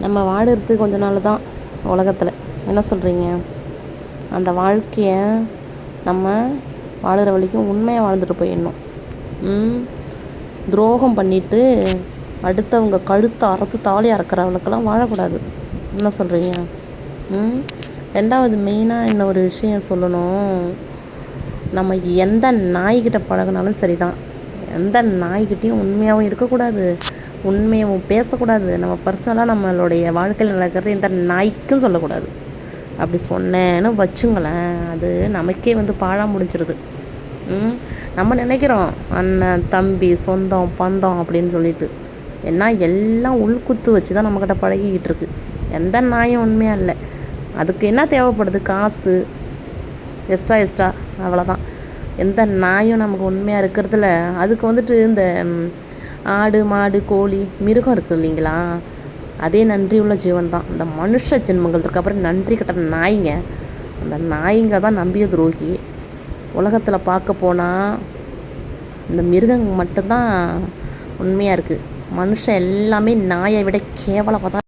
நம்ம வாடுறது கொஞ்ச நாள் தான் உலகத்தில். என்ன சொல்கிறீங்க அந்த வாழ்க்கையை நம்ம வாழ்கிற வரைக்கும் உண்மையாக வாழ்ந்துட்டு போயிடணும். ம்? துரோகம் பண்ணிவிட்டு அடுத்தவங்க கழுத்தை அறுத்து தாலி அறுக்கிறவளுக்கெல்லாம் வாழக்கூடாது. என்ன சொல்கிறீங்க ம்? ரெண்டாவது மெயினாக என்ன ஒரு விஷயம் சொல்லணும். நம்ம எந்த நாய்கிட்ட பழகுனாலும் சரி தான் எந்த நாய்கிட்டேயும் உண்மையாகவும் இருக்கக்கூடாது. உண்மையை பேசக்கூடாது. நம்ம பர்சனலாக நம்மளுடைய வாழ்க்கையில் நடக்கிறது எந்த நாய்க்கும் சொல்லக்கூடாது. அப்படி சொன்னேன்னு வச்சுங்களேன் அது நமக்கே வந்து பாழாக முடிஞ்சிருது. நம்ம நினைக்கிறோம் அண்ணன் தம்பி சொந்தம் பந்தம் அப்படின்னு சொல்லிட்டு. ஏன்னா எல்லாம் உள்குத்து வச்சு தான் நம்மக்கிட்ட பழகிக்கிட்டு இருக்கு. எந்த நாயும் உண்மையாக இல்லை. அதுக்கு என்ன தேவைப்படுது? காசு. எக்ஸ்ட்ரா எக்ஸ்ட்ரா அவ்வளோதான் எந்த நாயும் நமக்கு உண்மையாக இருக்கிறதுல அதுக்கு வந்துட்டு இந்த ஆடு மாடு கோழி மிருகம் இருக்குது இல்லைங்களா? அதே நன்றி உள்ள ஜீவன் தான் இந்த மனுஷ ஜென்மங்கள் இருக்கு அப்புறம் நன்றி கட்ட நாய்ங்க. அந்த நாய்ங்க தான் நம்பிய துரோகி. உலகத்தில் பார்க்க போனால் இந்த மிருகங்கள் மட்டும்தான் உண்மையாக இருக்குது மனுஷன் எல்லாமே நாயை விட கேவலமாக தான்